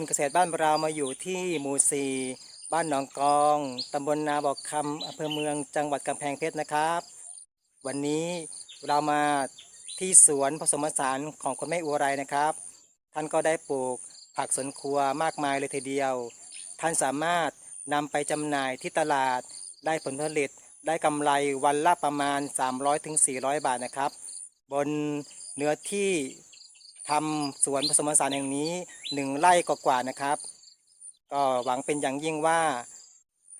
ถิ่นเกษตรบ้านเรามาอยู่ที่หมู่สี่บ้านหนองกอง ตำบลนาบอกคำอำเภอเมืองจังหวัดกำแพงเพชรนะครับ วันนี้เรามาที่สวนผสมผสานของคุณแม่อุไรนะครับ ท่านก็ได้ปลูกผักสวนครัวมากมายเลยทีเดียว ท่านสามารถนำไปจำหน่ายที่ตลาดได้ผลผลิตได้กำไรวันละประมาณ 300-400 บาทนะครับ บนเนื้อที่ ทำสวนผสมผสานแห่งนี้หนึ่งไร่กว่าๆนะครับ ก็หวังเป็นอย่างยิ่งว่า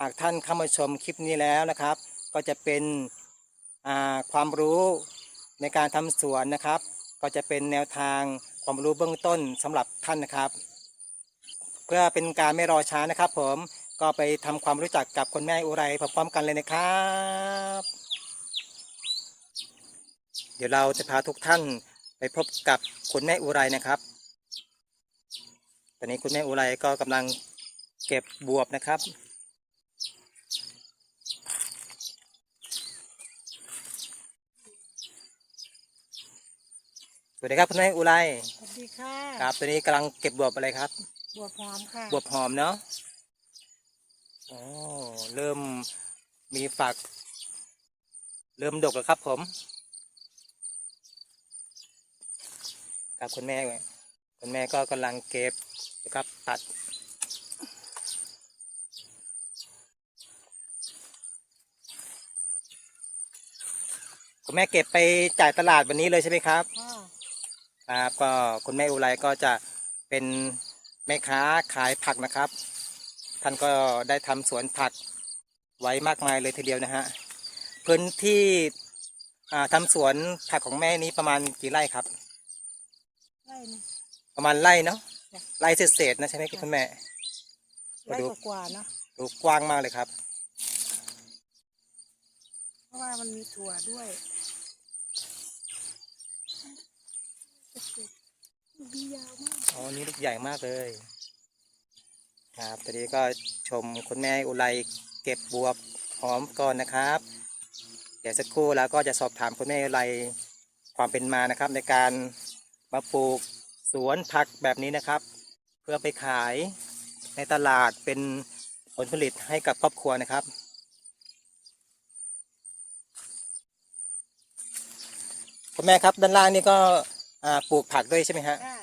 หากท่านเข้ามาชมคลิปนี้แล้วนะครับ ก็จะเป็นความรู้ในการทำสวนนะครับ ก็จะเป็นแนวทางความรู้เบื้องต้นสำหรับท่านนะครับ เพื่อเป็นการไม่รอช้านะครับ ผมก็ไปทำความรู้จักกับคนแม่อุไรพร้อมๆกันเลยนะครับ เดี๋ยวเราจะพาทุกท่าน ไปพบกับคุณแม่อุไรนะครับ ตอนนี้คุณแม่อุไรก็กำลังเก็บบวบนะครับ สวัสดีครับคุณแม่อุไรสวัสดีค่ะครับตอนนี้กำลังเก็บบวบอะไรครับบัวพร้อมค่ะ บวบหอมเนาะโอ้เริ่มมีฝัก เริ่มดกแล้วครับผม ครับคุณแม่คุณแม่ก็กำลังเก็บนะครับตัด คุณแม่เก็บไปจ่ายตลาดวันนี้เลยใช่ไหมครับครับก็คุณแม่อุไรก็จะเป็นแม่ค้าขายผักนะครับ ท่านก็ได้ทำสวนผักไว้มากมายเลยทีเดียวนะฮะพื้นที่อ่าทำสวนผักของแม่นี้ประมาณกี่ไร่ครับ หนึง ประมาณไร่เนาะจ้ะ ไร่เศษๆนะใช่ไหมคุณแม่ มาไร่ดู กว่าๆเนาะดูกว้างมากเลยครับ เพราะว่ามันมีถั่วด้วยดียาวมากอ๋อนี่ลูกใหญ่มากเลย ครับตอนนี้ก็ชมคุณแม่อุไรเก็บบวบหอมก่อนนะครับ เดี๋ยวสักครู่แล้วก็จะสอบถามคุณแม่อุไรความเป็นมานะครับ ในการ มาปลูกสวนผักแบบนี้นะครับ เพื่อไปขายในตลาดเป็นผลผลิตให้กับครอบครัวนะครับ คุณแม่ครับด้านล่างนี่ก็อ่าปลูกผักด้วยใช่ไหมฮะค่ะ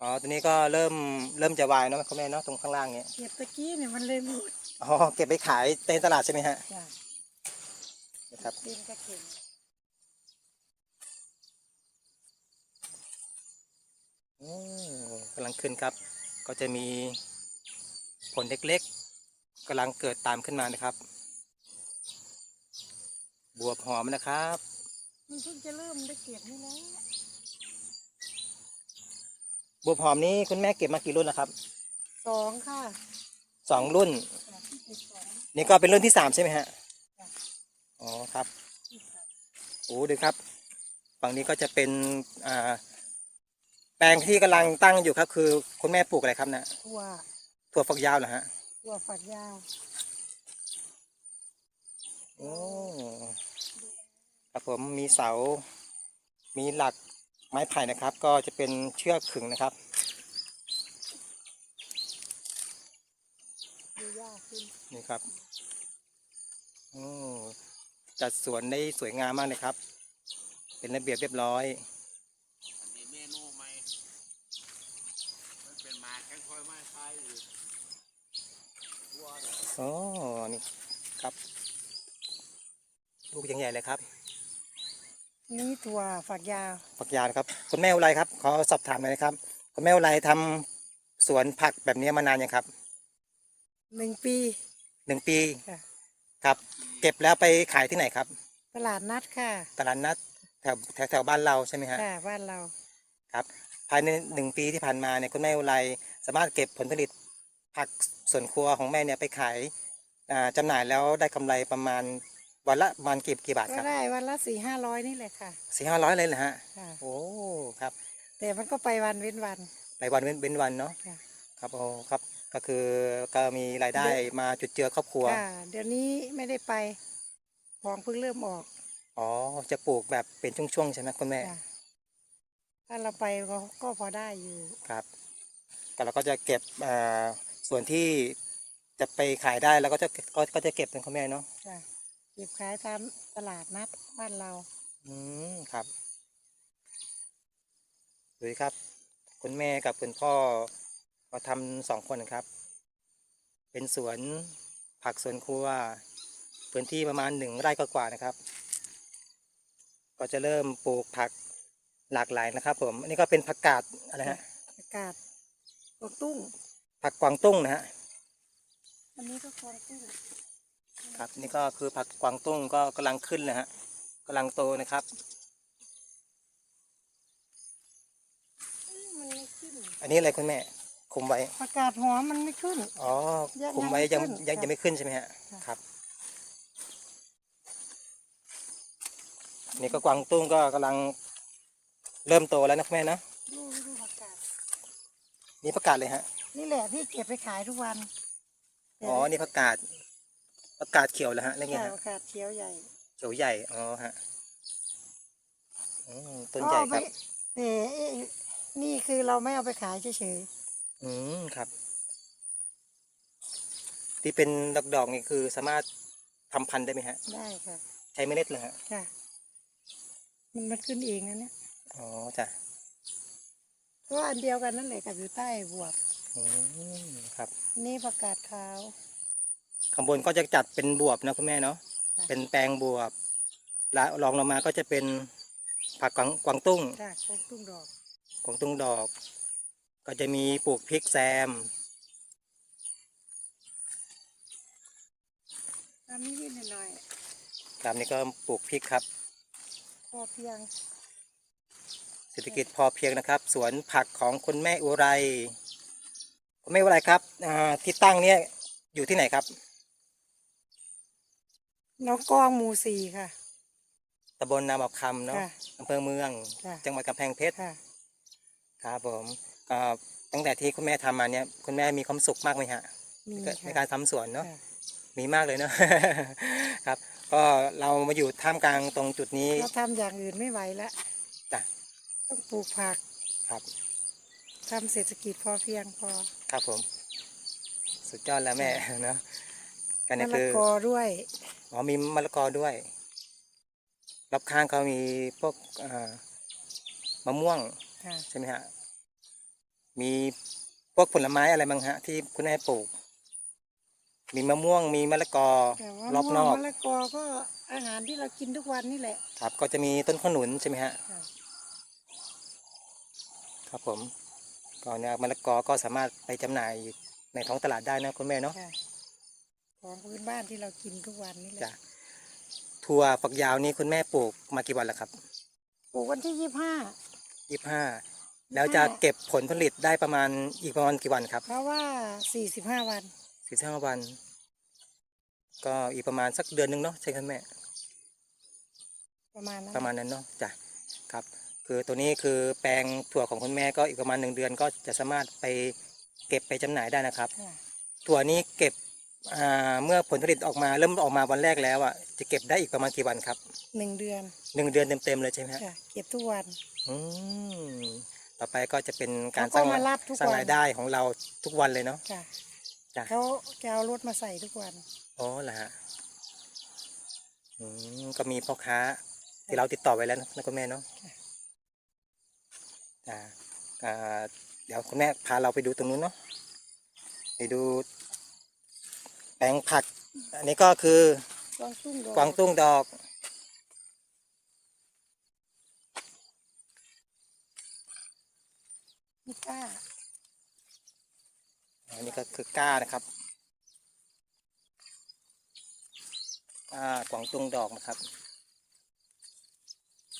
อ๋อตัวนี้ก็เริ่มเริ่มจะวายเนาะคุณแม่เนาะตรงข้างล่างเนี้ยเก็บตะกี้เนี่ยมันเลยหมดอ๋อเก็บไปขายในตลาดใช่ไหมฮะจ้ะนะครับดินกระเข็ม โอ้ กำลังขึ้นครับ ก็จะมีผลเล็กๆกำลังเกิดตามขึ้นมานะครับ บวบหอมนะครับ มันเพิ่งจะเริ่มได้เก็บนี่แหละบวบหอมนี้คุณแม่เก็บมากี่รุ่นแล้วครับสองค่ะสองรุ่นจ้ะที่ติดสองนี่ก็เป็นรุ่นที่สามใช่ไหมฮะจ้ะอ๋อครับที่สามโอ้ดูครับ ฝั่งนี้ก็จะเป็นอ่า แปลงที่กำลังตั้งอยู่ครับ คือคุณแม่ปลูกอะไรครับนะถั่วถั่วฝักยาวเหรอฮะถั่วฝักยาวโอ้ครับผมมีเสา มีหลักไม้ไผ่นะครับ ก็จะเป็นเชือกขึงนะครับดูยากขึ้นนี่ครับโอ้จัดสวนได้สวยงามมากเลยครับ เป็นระเบียบเรียบร้อย มีเมนูใหม่มันเป็นหมากแข็งค อยไม้ไผ่อยู่วัวเนี่ยโอ้นี่ครับ ลูกยังใหญ่เลยครับ นี่ถั่วฝักยาวฝักยาวนะครับ คุณแม่อุไรครับ ขอสอบถามหน่อยนะครับ คุณแม่อุไรทำสวนผักแบบนี้มานานยังครับหนึ่งปีหนึ่งปีค่ะครับ เก็บแล้วไปขายที่ไหนครับ ตลาดนัดค่ะ ตลาดนัดแถวแถวแถวบ้านเราใช่ไหมฮะค่ะบ้านเราครับภายในหนึ่งปีที่ผ่านมาเนี่ยคุณแม่อุไรสามารถเก็บผลผลิตผักสวนครัวของแม่เนี่ยไปขายอ่าจำหน่ายแล้วได้กำไรประมาณวันละประมาณกี่กี่บาทก็ครับได้วันละสี่ห้าร้อยนี่แหละค่ะสี่ห้าร้อยเลยเหรอฮะค่ะโอ้ครับ แต่มันก็ไปวันเว้นวัน ไปวันเว้นเว้นวันเนาะค่ะครับโอ้ครับก็คือก็มีรายได้มาจุดเจือครอบครัวค่ะเดี๋ยวนี้ไม่ได้ไปของเพิ่งเริ่มออก อ๋อจะปลูกแบบเป็นช่วงๆใช่ไหมคุณแม่จ้ะ ถ้าเราไปก็ก็พอได้อยู่ ครับ แต่เราก็จะเก็บอ่าส่วนที่จะไปขายได้แล้วก็จะก็ก็จะเก็บเป็นคุณแม่เนาะจ้ะเก็บขายตามตลาดนัดบ้านเรา อืมครับดูดิครับ คุณแม่กับคุณพ่อก็ทำสองคนนะครับ เป็นสวนผักสวนครัวพื้นที่ประมาณหนึ่งไร่กว่าๆนะครับ ก็จะเริ่มปลูกผัก หลากหลายนะครับ ผมอันนี้ก็เป็นผักกาดอะไรฮะอากาศกวางตุ้ง ผักกวางตุ้งนะฮะอันนี้ก็กวางตุ้งครับนี่ก็คือผักกวางตุ้งก็กำลังขึ้นนะฮะกำลังโตนะครับ เอ้ยมันไม่ขึ้นอันนี้อะไรคุณแม่คุมไว้ประกาศหอมมันไม่ขึ้น อ๋อยังคุมไว้ยังยังไม่ขึ้นยังค่ะยังไม่ขึ้นใช่ไหมฮะค่ะ ครับ นี่ก็กวางตุ้งก็กำลัง เริ่มโตแล้วนะคุณแม่นะดูดูประกาศนี่ผักกาดเลยฮะ นี่แหละที่เก็บไปขายทุกวันอ๋อ นี่ผักกาดผักกาดเขียวแล้วฮะแล้วไงใช่ฮะประกาศเขียวใหญ่ เขียวใหญ่ อ๋อฮะอืมต้นใหญ่ครับแต่เอ๊ะนี่คือเราไม่เอาไปขายเฉยอืมครับ ที่เป็นดอกดอกๆนี่คือสามารถทำพันธุ์ได้ไหมฮะๆได้ค่ะ ใช้เมล็ดเหรอฮะ ค่ะ มันมันขึ้นเองนะเนี่ย อ๋อจ้ะเพราะว่าอันเดียวกันนั่นแหละกับอยู่ใต้บวบอืมครับ นี่ประกาศขาว ข้างบนก็จะจัดเป็นบวบนะคุณแม่เนาะค่ะ เป็นแปลงบวบแล้วรองลงมาก็จะเป็นผักกวางกวางตุ้งจ้ะกวางตุ้งดอก กวางตุ้งดอก ก็จะมีปลูกพริกแซมตามนี้นิดหน่อยตามนี้ก็ปลูกพริกครับพอเพียง เศรษฐกิจพอเพียงนะครับ สวนผักของคุณแม่อุไรคุณแม่อุไรครับอ่าที่ตั้งเนี่ยอยู่ที่ไหนครับน้องกองหมูสี่ค่ะตำบลนาบอกคำเนาะค่ะอำเภอเมืองค่ะจังหวัดกำแพงเพชรค่ะครับผมก็ตั้งแต่ที่คุณแม่ทำมาเนี่ยคุณแม่มีความสุขมากไหมฮะมีในค่ะการทำสวนเนาะค่ะมีมากเลยเนาะครับ ก็เรามาอยู่ท่ามกลางตรงจุดนี้เราทำอย่างอื่นไม่ไหวแล้วจ้ะ ต้องปลูกผักครับทำเศรษฐกิจพอเพียงพอครับผม สุดยอดแล้วแม่เนาะกันมะนี่ละคือกอด้วยอ๋อมีมะละกอด้วยรอบข้างเขามีพวกอ่ามะม่วงค่ะใช่ไหมฮะมีพวกผลไม้อะไรบ้างฮะ ที่คุณแม่ปลูก มีมะม่วงมีมะละกอแต่ว่ารอบนม่วองกมะละกอก็อาหารที่เรากินทุกวันนี่แหละ ครับก็จะมีต้นขนุนใช่ไหมฮะ ค่ะ ครับผมก็เนี่ยมะละกอก็สามารถไปจำหน่ายในท้องตลาดได้นะคุณแม่เนาะค่ะของพื้นบ้านที่เรากินทุกวันนี่แหจ้ะละถั่วฝักยาวนี้คุณแม่ปลูกมากี่วันแล้วครับปลูกวันที่ยี่ห้า ยี่ห้าแล้วจะเก็บผลผลิตได้ประมาณอีกประมาณกี่วันครับเพราะว่าสี่สิบห้าวัน สี่ห้าวัน ก็อีกประมาณสักเดือนหนึ่งเนาะใช่ไหมแม่ประมาณนั้นประมาณนั้นเนาะจ้ะ ครับคือตัวนี้คือแปลงถั่วของคุณแม่ก็อีกประมาณหนึ่งเดือนก็จะสามารถไปเก็บไปจำหน่ายได้นะครับค่ะถั่วนี้เก็บอ่าเมื่อผลผลิตออกมาเริ่มออกมาวันแรกแล้วอะจะเก็บได้อีกประมาณกี่วันครับหนึ่งเดือนหนึ่งเดือนเต็มๆเลยใช่ไหมฮะค่ะเก็บทุกวันอืมต่อไปก็จะเป็นการแล้วก็สร้างมารับทุกสร้างวันรายได้ของเราทุกวันเลยเนาะค่ะจ้ะเขาจะเอารถมาใส่ทุกวันอ๋อเหรอฮะอืมก็มีพ่อค้าที่เราติดต่อไว้แล้วนะนะคุณแม่เนาะ ค่ะจ้ะอ่าเดี๋ยวคุณแม่พาเราไปดูตรงนู้นเนาะไปดู แปลงผัก อันนี้ก็คือกวางตุ้งดอกกวางตุ้งดอกนี่ก้าอันนี้ก็คือก้านะครับก้ากวางตุ้งดอกนะครับ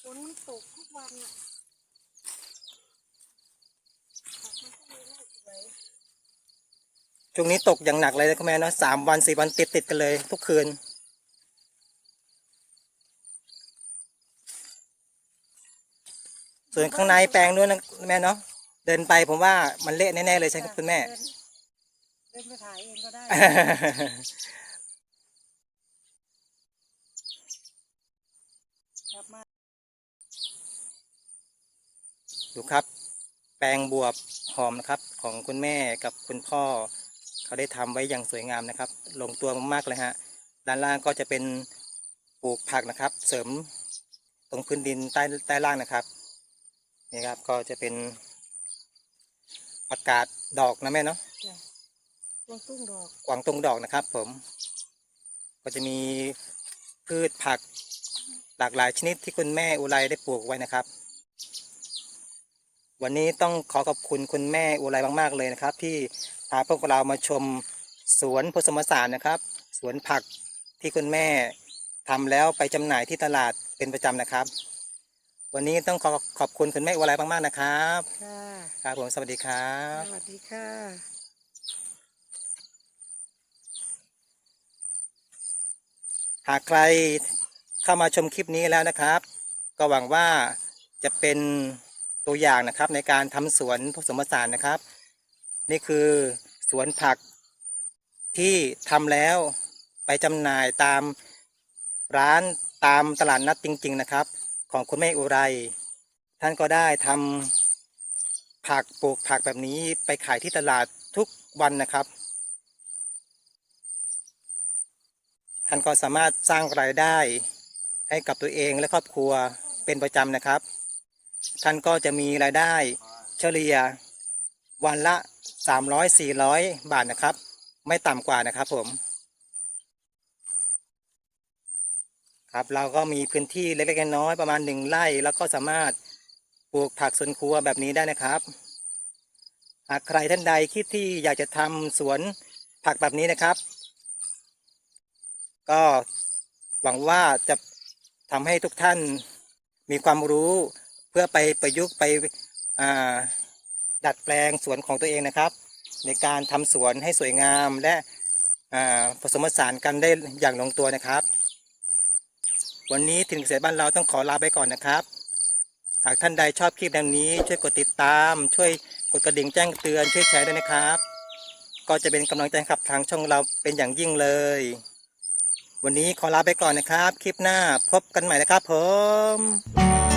ฝนมันตกทุกวันอะผักมันก็เลยน่าสวย ช่วงนี้ตกอย่างหนักเลยนะคุณแม่เนาะสามวันสี่วันติดติดกันเลยทุกคืน ส่วนข้างในแปลงนู้นนะแม่เนาะเดินไปผมว่ามันเละแน่ๆเลยใช่ไหมคุณแม่ เดินเดินไปถ่ายเองก็ได้ กลับมาดูครับ แปลงบวบหอมนะครับ ของคุณแม่กับคุณพ่อ เขาได้ทำไว้อย่างสวยงามนะครับ ลงตัวมากๆเลยฮะด้านล่างก็จะเป็นปลูกผักนะครับ เสริมตรงพื้นดินใต้ใต้ล่างนะครับนี่ครับก็จะเป็นประกาศดอกนะแม่เนาะจ้ะกวางตุ้งดอกกวางตรงดอกนะครับ ผม ก็จะมีพืชผักหลากหลายชนิดที่คุณแม่อุไรได้ปลูกไว้นะครับ วันนี้ต้องขอขอบคุณคุณแม่อุไรมาก ๆ เลยนะครับ ที่ พาพวกเรามาชมสวนผสมผสานนะครับ สวนผักที่คุณแม่ทำแล้วไปจำหน่ายที่ตลาดเป็นประจำนะครับ วันนี้ต้องขอขอบคุณคุณแม่อุไรมากๆนะครับ ค่ะ ครับผมสวัสดีครับ สวัสดีค่ะ หากใครเข้ามาชมคลิปนี้แล้วนะครับ ก็หวังว่าจะเป็นตัวอย่างนะครับในการทำสวนผสมผสานนะครับ นี่คือสวนผักที่ทำแล้วไปจำหน่ายตามร้านตามตลาดนัดจริง ๆนะครับ ของคุณแม่อุไร ท่านก็ได้ทำผักปลูกผักแบบนี้ไปขายที่ตลาดทุกวันนะครับ ท่านก็สามารถสร้างรายได้ให้กับตัวเองและครอบครัวเป็นประจำนะครับ ท่านก็จะมีรายได้เฉลี่ย วันละ 300-400 บาทนะครับ ไม่ต่ำกว่านะครับผม ครับเราก็มีพื้นที่เล็กๆน้อยๆประมาณหนึ่งไร่ แล้วก็สามารถปลูกผักสวนครัวแบบนี้ได้นะครับ หากใครท่านใดคิดที่อยากจะทำสวนผักแบบนี้นะครับ ก็หวังว่าจะทำให้ทุกท่านมีความรู้เพื่อไปประยุกต์ไปอ่า ดัดแปลงสวนของตัวเองนะครับ ในการทำสวนให้สวยงามและผสมผสานกันได้อย่างลงตัวนะครับ วันนี้ถึงเกษตรบ้านเราต้องขอลาไปก่อนนะครับหากท่านใดชอบคลิปแบบนี้ ช่วยกดติดตาม ช่วยกดกระดิ่งแจ้งเตือนช่วยแชร์ด้วยนะครับ ก็จะเป็นกำลังใจให้กับทางช่องเราเป็นอย่างยิ่งเลย วันนี้ขอลาไปก่อนนะครับ คลิปหน้าพบกันใหม่นะครับผม